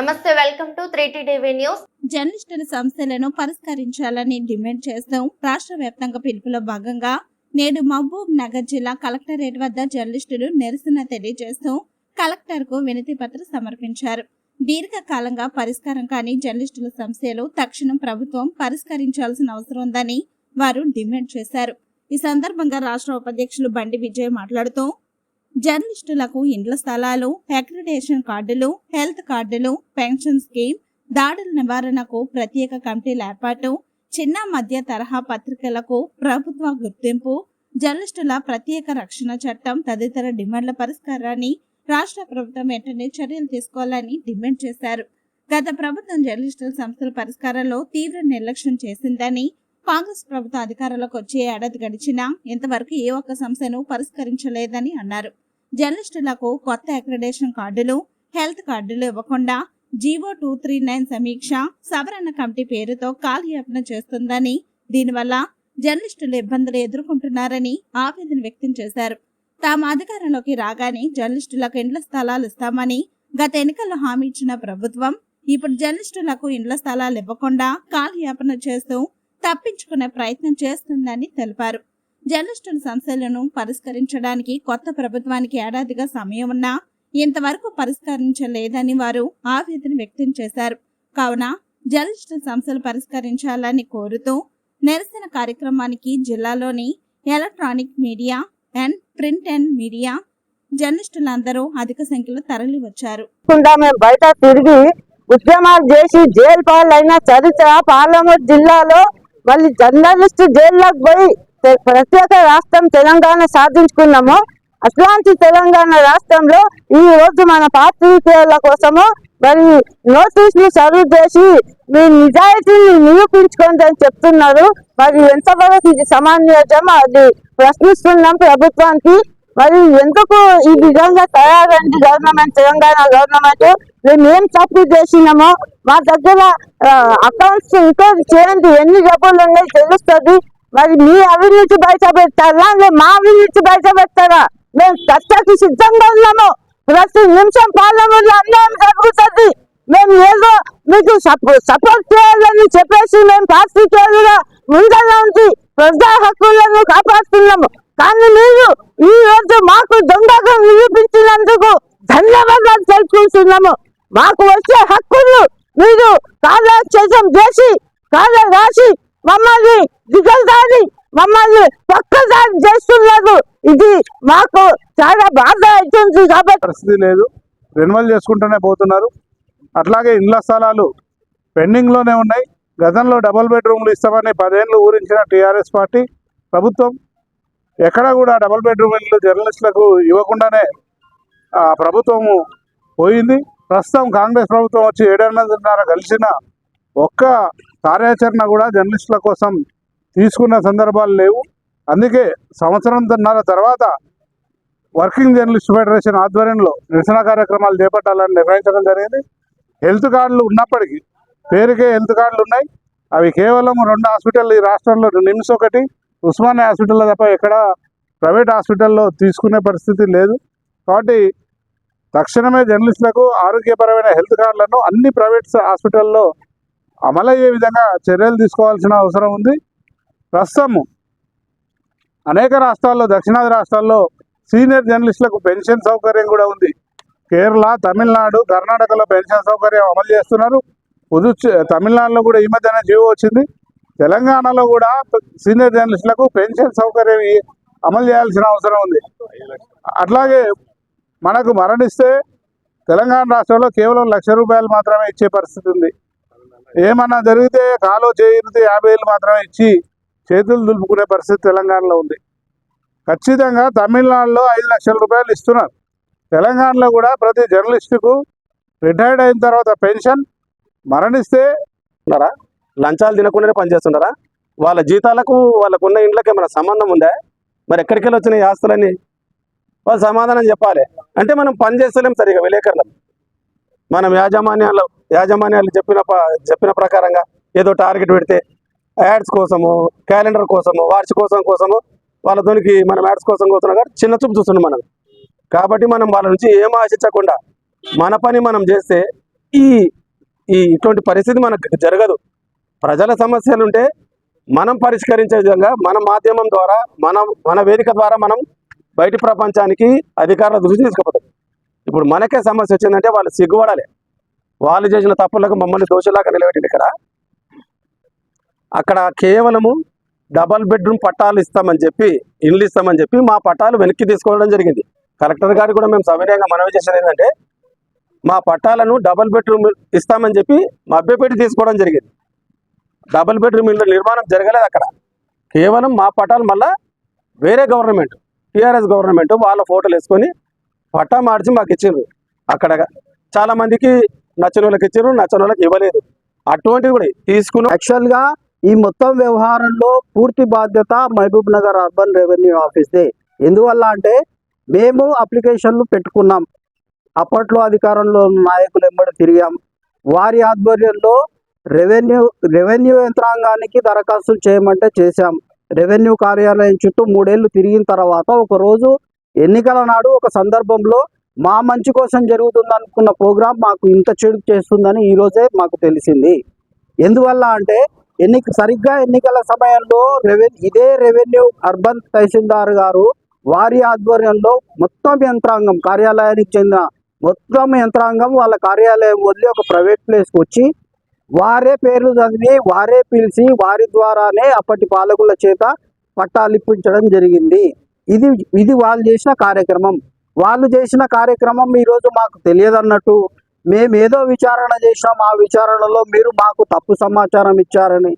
నమస్తే welcome to three TV news. జర్నలిస్టుల సమస్యలను పరిష్కరించాలని డిమాండ్ చేస్తూ రాష్ట్ర వ్యాప్తంగా పిలుపులో భాగంగా నేడు మహబూబ్ నగర్ జిల్లా కలెక్టరేట్ వద్ద జర్నలిస్టులు నిరసన తెలియజేస్తూ కలెక్టర్కు వినతి పత్రం సమర్పించారు. దీర్ఘకాలంగా పరిష్కారం కాని జర్నలిస్టుల సమస్యలు తక్షణం ప్రభుత్వం పరిష్కరించాల్సిన అవసరం ఉందని వారు డిమాండ్ చేశారు. ఈ సందర్భంగా రాష్ట్ర ఉపాధ్యక్షులు బండి విజయ్ మాట్లాడుతూ జర్నలిస్టులకు ఇండ్ల స్థలాలు అక్రిడేషన్ కార్డులు హెల్త్ కార్డులు పెన్షన్ స్కీమ్ దాడుల నివారణకు ప్రత్యేక కమిటీల ఏర్పాటు చిన్న మధ్య తరహా పత్రికలకు ప్రభుత్వ గుర్తింపు జర్నలిస్టుల ప్రత్యేక రక్షణ చట్టం తదితర డిమాండ్ల పరిష్కారాన్ని రాష్ట్ర ప్రభుత్వం వెంటనే చర్యలు తీసుకోవాలని డిమాండ్ చేశారు. గత ప్రభుత్వం జర్నలిస్టుల సమస్యల పరిష్కారంలో తీవ్ర నిర్లక్ష్యం చేసిందని కాంగ్రెస్ ప్రభుత్వ అధికారంలోకి వచ్చే ఏడాది గడిచినా ఇంతవరకు ఏ ఒక్క సమస్యను పరిష్కరించలేదని అన్నారు. జర్నలిస్టులకు కొత్త అక్రిడేషన్ కార్డులు హెల్త్ కార్డులు ఇవ్వకుండా జీవో టూ త్రీ నైన్ సమీక్ష సవరణ కమిటీ పేరుతో కాలయాపన చేస్తుందని దీనివల్ల జర్నలిస్టులు ఇబ్బందులు ఎదుర్కొంటున్నారని ఆవేదన వ్యక్తం చేశారు. తాము అధికారంలోకి రాగానే జర్నలిస్టులకు ఇండ్ల స్థలాలు ఇస్తామని గత ఎన్నికల్లో హామీ ఇచ్చిన ప్రభుత్వం ఇప్పుడు జర్నలిస్టులకు ఇండ్ల స్థలాలు ఇవ్వకుండా కాలయాపన చేస్తూ తప్పించుకునే ప్రయత్నం చేస్తుందని తెలిపారు. జర్నలిస్టుల సమస్యలను పరిష్కరించడానికి కొత్త ప్రభుత్వానికి ఏడాదిగా సమయం ఉన్నా ఇంతవరకు పరిష్కరించలేదని వారు ఆవేదన వ్యక్తం చేశారు. కావున జర్నలిస్టుల సమస్యలు పరిష్కరించాలని కోరుతూ నిరసన కార్యక్రమానికి జిల్లాలోని electronic media and print and media జర్నలిస్టులందరూ అధిక సంఖ్యలో తరలి వచ్చారు బయట తిరిగి ఉద్యమాలు చేసి జైలు పాలైన చరిత్ర పార్లమెంట్ జిల్లాలో మళ్ళీ జర్నలిస్ట్ జైల్లోకి పోయి ప్రత్యేక రాష్ట్రం తెలంగాణ సాధించుకున్నాము. అట్లాంటి తెలంగాణ రాష్ట్రంలో ఈ రోజు మన పాత్రికేయుల కోసము మరి నోటీసులు సర్వ్ చేసి మీ నిజాయితీని నిరూపించుకోండి అని చెప్తున్నారు. మరి ఎంతవరకు ఇది సమాన్యోజం అది ప్రశ్నిస్తున్నాం ప్రభుత్వానికి. మరి ఎందుకు ఈ విధంగా తయారైంది గవర్నమెంట్ తెలంగాణ గవర్నమెంట్? మేము ఏం తప్పు చేసినామో మా దగ్గర అకౌంట్స్ ఇంకా చేయండి ఎన్ని డబ్బులు ఉన్నాయి తెలుస్తుంది. మరి మీ అవినీతి బయట పెట్టారా మా అవినీతి బయట పెట్టారా మేము కష్టానికి సిద్ధంగా ఉన్నాము. ప్రతి నిమిషం పార్లమెంట్లో అన్యాయం జరుగుతుంది. మేము ఏదో మీకు సపోర్ట్ చేయాలని చెప్పేసి మేము పార్టీకేయులుగా ముందర ఉంచి ప్రజా హక్కులను కాపాడుతున్నాము. కానీ మీరు ఈ రోజు మాకు దొంగగా నిరూపించినందుకు ధన్యవాదాలు తెలుసుకుంటున్నాము మాకు వచ్చే హక్కులు మీరు కాలక్షేపం చేసి కాల రాసి మమ్మల్ని దిగల్దారి మమ్మల్ని పక్కదారి చేస్తున్నారు. ఇది మాకు చాలా బాధ అవుతుంది కాబట్టి పరిస్థితి లేదు. రెన్యువల్ చేసుకుంటూనే పోతున్నారు. అట్లాగే ఇండ్ల స్థలాలు పెండింగ్లోనే ఉన్నాయి. గతంలో డబుల్ బెడ్రూమ్లు ఇస్తామని పదేళ్ళు ఊరించిన టీఆర్ఎస్ పార్టీ ప్రభుత్వం ఎక్కడ కూడా డబుల్ బెడ్రూమ్ ఇల్లు జర్నలిస్టులకు ఇవ్వకుండానే ఆ ప్రభుత్వము పోయింది. ప్రస్తుతం కాంగ్రెస్ ప్రభుత్వం వచ్చి ఏడన్నర కలిసిన ఒక్క కార్యాచరణ కూడా జర్నలిస్టుల కోసం తీసుకున్న సందర్భాలు లేవు. అందుకే సంవత్సరంన్నర తర్వాత వర్కింగ్ జర్నలిస్ట్ ఫెడరేషన్ ఆధ్వర్యంలో నిరసన కార్యక్రమాలు చేపట్టాలని నిర్ణయించడం జరిగింది. హెల్త్ కార్డులు ఉన్నప్పటికీ పేరుకే హెల్త్ కార్డులు ఉన్నాయి. అవి కేవలం రెండు హాస్పిటల్ ఈ రాష్ట్రంలో నిమ్స్ ఒకటి ఉస్మానియా హాస్పిటల్లో తప్ప ఎక్కడ ప్రైవేట్ హాస్పిటల్లో తీసుకునే పరిస్థితి లేదు. కాబట్టి తక్షణమే జర్నలిస్టులకు ఆరోగ్యపరమైన హెల్త్ కార్డులను అన్ని ప్రైవేట్ హాస్పిటల్లో అమలయ్యే విధంగా చర్యలు తీసుకోవాల్సిన అవసరం ఉంది. ప్రస్తుతము అనేక రాష్ట్రాల్లో దక్షిణాది రాష్ట్రాల్లో సీనియర్ జర్నలిస్టులకు పెన్షన్ సౌకర్యం కూడా ఉంది. కేరళ తమిళనాడు కర్ణాటకలో పెన్షన్ సౌకర్యం అమలు చేస్తున్నారు. పుదు తమిళనాడులో కూడా ఈ మధ్యన జీవో వచ్చింది. తెలంగాణలో కూడా సీనియర్ జర్నలిస్టులకు పెన్షన్ సౌకర్యం అమలు చేయాల్సిన అవసరం ఉంది. అట్లాగే మనకు మరణిస్తే తెలంగాణ రాష్ట్రంలో కేవలం లక్ష రూపాయలు మాత్రమే ఇచ్చే పరిస్థితి ఉంది. ఏమన్నా జరిగితే కాలో చేయితే యాభై వేలు మాత్రమే ఇచ్చి చేతులు దులుపుకునే పరిస్థితి తెలంగాణలో ఉంది. ఖచ్చితంగా తమిళనాడులో ఐదు లక్షల రూపాయలు ఇస్తున్నారు. తెలంగాణలో కూడా ప్రతి జర్నలిస్టుకు రిటైర్డ్ అయిన తర్వాత పెన్షన్ మరణిస్తే ఉన్నారా? లంచాలు తినకుండానే పనిచేస్తున్నారా? వాళ్ళ జీతాలకు వాళ్ళకున్న ఇండ్లకి ఏమైనా సంబంధం ఉందా? మరి ఎక్కడికి వెళ్ళి వచ్చిన ఈ ఆస్తులన్నీ? వాళ్ళు సమాధానం చెప్పాలి. అంటే మనం పని చేస్తలేం సరిగా విలేకరులం. మనం యాజమాన్యాలు యాజమాన్యాలు చెప్పిన ప- చెప్పిన ప్రకారంగా ఏదో టార్గెట్ పెడితే యాడ్స్ కోసము క్యాలెండర్ కోసము వార్షికోత్సవం కోసము వాళ్ళతోనికి మనం యాడ్స్ కోసం కోస్తున్నాం కాబట్టి చిన్న చూపు చూస్తున్నాం మనం. కాబట్టి మనం వాళ్ళ నుంచి ఏం ఆశించకుండా మన పని మనం చేస్తే ఈ ఈ ఇటువంటి పరిస్థితి మనకు జరగదు. ప్రజల సమస్యలు ఉంటే మనం పరిష్కరించే విధంగా మన మాధ్యమం ద్వారా మనం మన వేదిక ద్వారా మనం బయటి ప్రపంచానికి అధికారుల దృష్టి తీసుకుపోతాం ఇప్పుడు మనకే సమస్య వచ్చిందంటే వాళ్ళు సిగ్గుపడాలి. వాళ్ళు చేసిన తప్పులకు మమ్మల్ని దోషులాగా నిలబెట్టింది ఇక్కడ. అక్కడ కేవలము డబల్ బెడ్రూమ్ పట్టాలు ఇస్తామని చెప్పి ఇండ్లు ఇస్తామని చెప్పి మా పట్టాలు వెనక్కి తీసుకోవడం జరిగింది. కలెక్టర్ గారికి కూడా మేము సవినయంగా మనవి చేసేది ఏంటంటే మా పట్టాలను డబల్ బెడ్రూమ్ ఇస్తామని చెప్పి మభ్యపెట్టి తీసుకోవడం జరిగింది. డబల్ బెడ్రూమ్ ఇల్లు నిర్మాణం జరగలేదు అక్కడ. కేవలం మా పట్టాలు మళ్ళా వేరే గవర్నమెంట్ టీఆర్ఎస్ గవర్నమెంట్ వాళ్ళ ఫోటోలు వేసుకొని పట్టా మార్చి మాకు ఇచ్చిండ్రు అక్కడ చాలామందికి నచ్చిన వాళ్ళకి ఇచ్చారు నచ్చిన వాళ్ళకి ఇవ్వలేదు. అటువంటివి కూడా తీసుకుని యాక్చువల్గా ఈ మొత్తం వ్యవహారంలో పూర్తి బాధ్యత మహబూబ్ నగర్ అర్బన్ రెవెన్యూ ఆఫీస్దే ఎందువల్ల అంటే మేము అప్లికేషన్లు పెట్టుకున్నాం. అప్పట్లో అధికారంలో ఉన్న నాయకులు ఎంబడి తిరిగాం. వారి ఆధ్వర్యంలో రెవెన్యూ రెవెన్యూ యంత్రాంగానికి దరఖాస్తులు చేయమంటే చేశాం. రెవెన్యూ కార్యాలయం చుట్టూ మూడేళ్ళు తిరిగిన తర్వాత ఒకరోజు ఎన్నికల నాడు ఒక సందర్భంలో మా మంచి కోసం జరుగుతుంది అనుకున్న ప్రోగ్రాం మాకు ఇంత చెడు చేస్తుందని ఈ రోజే మాకు తెలిసింది. ఎందువల్ల అంటే ఎన్నిక సరిగ్గా ఎన్నికల సమయంలో రెవెన్ ఇదే రెవెన్యూ అర్బన్ తహసీల్దార్ గారు వారి ఆధ్వర్యంలో మొత్తం యంత్రాంగం కార్యాలయానికి చెందిన మొత్తం యంత్రాంగం వాళ్ళ కార్యాలయం వదిలి ఒక ప్రైవేట్ ప్లేస్కి వచ్చి వారే పేర్లు చదివి వారే పిలిచి వారి ద్వారానే అప్పటి పాలకుల చేత పట్టాలిప్పించడం జరిగింది. ఇది ఇది వాళ్ళు చేసిన కార్యక్రమం. వాళ్ళు చేసిన కార్యక్రమం ఈరోజు మాకు తెలియదన్నట్టు మేము ఏదో విచారణ చేసాం ఆ విచారణలో మీరు మాకు తప్పు సమాచారం ఇచ్చారని.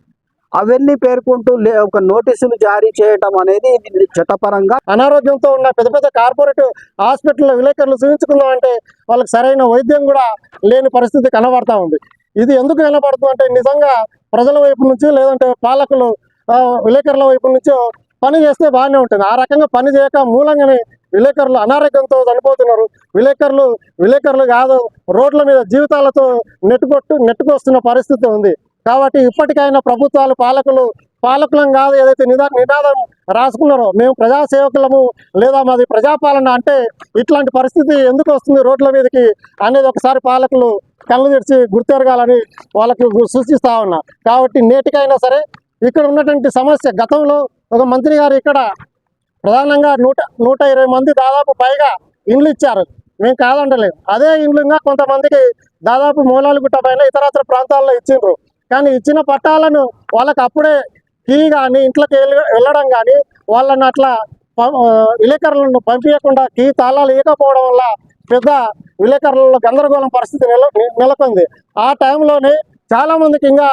అవన్నీ పేర్కొంటూ లే ఒక నోటీసులు జారీ చేయటం అనేది చట్టపరంగా అనారోగ్యంతో ఉన్న పెద్ద పెద్ద కార్పొరేట్ హాస్పిటల్లో విలేకరులు చూపించుకుందాం అంటే వాళ్ళకి సరైన వైద్యం కూడా లేని పరిస్థితి కనబడతా ఉంది. ఇది ఎందుకు కనబడుతుంది అంటే నిజంగా ప్రజల వైపు నుంచి లేదంటే పాలకులు విలేకరుల వైపు నుంచి పని చేస్తే బాగానే ఉంటుంది. ఆ రకంగా పని చేయక మూలంగానే విలేకరులు అనారోగ్యంతో చనిపోతున్నారు. విలేకరులు విలేకరులు కాదు రోడ్ల మీద జీవితాలతో నెట్టుకొట్టు నెట్టుకొస్తున్న పరిస్థితి ఉంది. కాబట్టి ఇప్పటికైనా ప్రభుత్వాలు పాలకులు పాలకులం కాదు ఏదైతే నిదా నినాదం రాసుకున్నారో మేము ప్రజాసేవకులము లేదా మాది ప్రజాపాలన అంటే ఇట్లాంటి పరిస్థితి ఎందుకు వస్తుంది రోడ్ల మీదకి అనేది ఒకసారి పాలకులు కళ్ళు తెరిచి గుర్తెరగాలని వాళ్ళకు సూచిస్తా ఉన్నా. కాబట్టి నేటికైనా సరే ఇక్కడ ఉన్నటువంటి సమస్య గతంలో ఒక మంత్రి గారు ఇక్కడ ప్రధానంగా నూట నూట ఇరవై మంది దాదాపు పైగా ఇండ్లు ఇచ్చారు. మేము కాదంటలేము అదే ఇండ్లుగా కొంతమందికి దాదాపు మూలాలగుట్ట పైన ఇతరత్ర ప్రాంతాల్లో ఇచ్చిండ్రు. కానీ ఇచ్చిన పట్టాలను వాళ్ళకి అప్పుడే కీ కానీ ఇంట్లోకి వెళ్ళడం కానీ వాళ్ళని అట్లా విలేకరులను పంపించకుండా కీ తాళాలు ఇవ్వకపోవడం వల్ల పెద్ద విలేకరులలో గందరగోళం పరిస్థితి నెల నెలకొంది. ఆ టైంలోనే చాలామందికి ఇంకా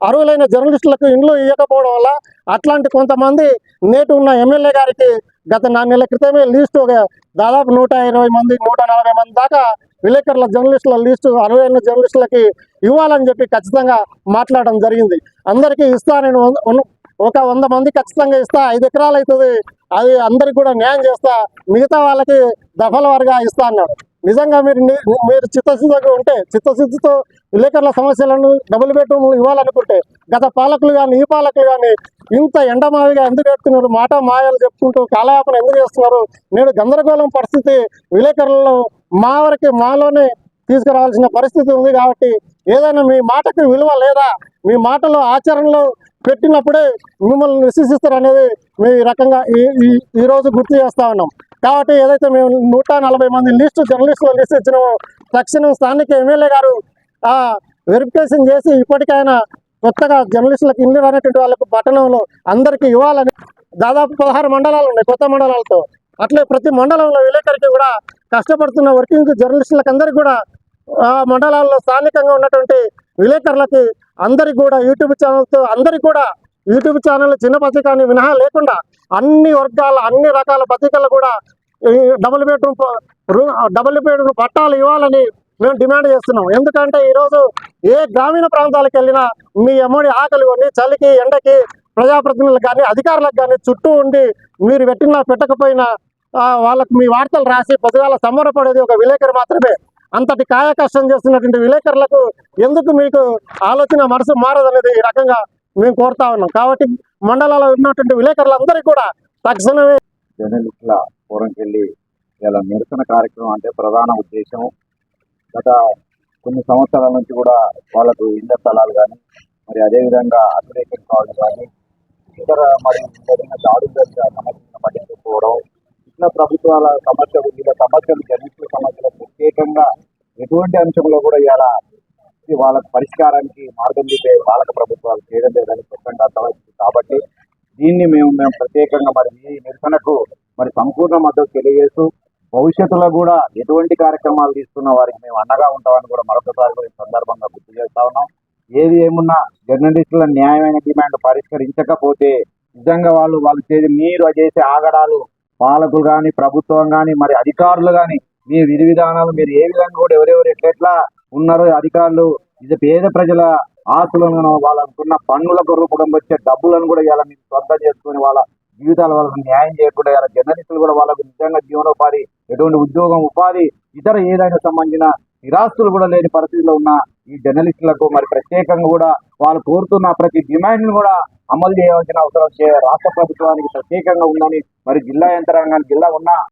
అర్హులైన జర్నలిస్టులకు ఇండ్లు ఇవ్వకపోవడం వల్ల అట్లాంటి కొంతమంది నేటి ఉన్న ఎమ్మెల్యే గారికి గత నాలుగు నెలల క్రితమే లిస్టు ఒక దాదాపు నూట ఇరవై మంది నూట నలభై మంది దాకా విలేకరుల జర్నలిస్టుల లిస్టు అర్హులైన జర్నలిస్టులకి ఇవ్వాలని చెప్పి ఖచ్చితంగా మాట్లాడడం జరిగింది. అందరికీ ఇస్తా నేను ఒక వంద మంది ఖచ్చితంగా ఇస్తా ఐదు ఎకరాలు అవుతుంది అది అందరికి కూడా న్యాయం చేస్తా మిగతా వాళ్ళకి దఫల వారిగా ఇస్తా అన్నాడు. నిజంగా మీరు మీరు చిత్తశుద్ధిగా ఉంటే చిత్తశుద్ధితో విలేకరుల సమస్యలను డబుల్ బెడ్రూమ్లు ఇవ్వాలనుకుంటే గత పాలకులు కానీ ఈ పాలకులు కానీ ఇంత ఎండమావిగా ఎందుకు ఎడుతున్నారు మాట మాయలు చెప్పుకుంటూ కాలయాపన ఎందుకు చేస్తున్నారు? నేడు గందరగోళం పరిస్థితి విలేకరులలో మా వరకు మాలోనే తీసుకురావాల్సిన పరిస్థితి ఉంది కాబట్టి ఏదైనా మీ మాటకు విలువ లేదా మీ మాటలో ఆచరణలో పెట్టినప్పుడే మిమ్మల్ని విశ్వసిస్తారు అనేది మేము ఈ రకంగా ఈ ఈ- రోజు గుర్తు చేస్తా ఉన్నాం. కాబట్టి ఏదైతే మేము నూట నలభై మంది లిస్టు జర్నలిస్టులు లిస్ట్ ఇచ్చినామో తక్షణం స్థానిక ఎమ్మెల్యే గారు వెరిఫికేషన్ చేసి ఇప్పటికైనా కొత్తగా జర్నలిస్టులకు ఇల్లు రానటువంటి వాళ్ళకు పట్టణంలో అందరికీ ఇవ్వాలని దాదాపు పదహారు మండలాలు ఉన్నాయి కొత్త మండలాలతో. అట్లే ప్రతి మండలంలో విలేకరికి కూడా కష్టపడుతున్న వర్కింగ్ జర్నలిస్టులకు అందరికీ కూడా ఆ మండలాల్లో స్థానికంగా ఉన్నటువంటి విలేకరులకి అందరికి కూడా యూట్యూబ్ ఛానల్తో అందరికి కూడా యూట్యూబ్ ఛానల్ చిన్న పత్రికని మినహా లేకుండా అన్ని వర్గాల అన్ని రకాల పత్రికలు కూడా డబుల్ బెడ్రూమ్ రూ- డబుల్ బెడ్రూమ్ పట్టాలు ఇవ్వాలని మేము డిమాండ్ చేస్తున్నాం. ఎందుకంటే ఈరోజు ఏ గ్రామీణ ప్రాంతాలకు వెళ్ళినా మీ అమ్మడి ఆకలి కొన్ని చలికి ఎండకి ప్రజాప్రతినిధులకు కానీ అధికారులకు కానీ చుట్టూ ఉండి మీరు పెట్టినా పెట్టకపోయినా వాళ్ళకు మీ వార్తలు రాసి పొద్దుగాల సంబరపడేది ఒక విలేకరి మాత్రమే. అంతటి కాయకష్టం చేస్తున్నటువంటి విలేకరులకు ఎందుకు మీకు ఆలోచన మనసు మారదనేది ఈ రకంగా మేము కోరుతా ఉన్నాం. కాబట్టి మండలాల్లో ఉన్నటువంటి విలేకరులందరికీ కూడా తక్షణమే జర్నలిస్టుల పూర్వంకెళ్ళి ఇలా నిరసన కార్యక్రమం అంటే ప్రధాన ఉద్దేశం. గత కొన్ని సంవత్సరాల నుంచి కూడా వాళ్ళకు ఇళ్ళ స్థలాలు కానీ మరి అదేవిధంగా అగ్రేషన్ కావాలి కానీ ఇతర మరి ఏదైనా దాడులు జరిగిన సమస్యలను పట్టించుకోవడం ఇతర ప్రభుత్వాల సమస్యలు వీళ్ళ సమస్యలు జర్నలిస్టుల సమస్యలు ప్రత్యేకంగా ఎటువంటి అంశంలో కూడా ఇలా వాళ్ళ పరిష్కారానికి మార్గం చూపే పాలక ప్రభుత్వాలు చేయడం లేదని స్పష్టంగా అర్థమవుతుంది. కాబట్టి దీన్ని మేము మేము ప్రత్యేకంగా మరి ఈ నిరసనకు మరి సంపూర్ణ మద్దతు తెలియజేస్తూ భవిష్యత్తులో కూడా ఎటువంటి కార్యక్రమాలు తీసుకున్న వారికి మేము అండగా ఉంటామని కూడా మరొకసారి ఈ సందర్భంగా గుర్తు చేస్తా ఉన్నాం. ఏది ఏమున్నా జర్నలిస్టుల న్యాయమైన డిమాండ్ పరిష్కరించకపోతే నిజంగా వాళ్ళు వాళ్ళు చేసి మీరు చేసే ఆగడాలు పాలకులు కానీ ప్రభుత్వం కానీ మరి అధికారులు కానీ మీ విధి విధానాలు మీరు ఏ విధంగా కూడా ఎవరెవరు ఎట్లెట్లా ఉన్నారో అధికారులు ఇది పేద ప్రజల ఆస్తులను వాళ్ళకున్న పన్నులకు రూపడం వచ్చే డబ్బులను కూడా ఇలా మీరు సొంతం చేసుకుని వాళ్ళ జీవితాల వాళ్ళకు న్యాయం చేయకుండా ఇలా జర్నలిస్టులు కూడా వాళ్ళకు నిజంగా జీవనోపాధి ఎటువంటి ఉద్యోగం ఉపాధి ఇతర ఏదైనా సంబంధించిన నిరాస్తులు కూడా లేని పరిస్థితిలో ఉన్న ఈ జర్నలిస్టులకు మరి ప్రత్యేకంగా కూడా వాళ్ళు కోరుతున్న ప్రతి డిమాండ్ను కూడా అమలు చేయవలసిన అవసరం రాష్ట్ర ప్రభుత్వానికి ప్రత్యేకంగా ఉందని మరి జిల్లా యంత్రాంగానికి జిల్లా ఉన్న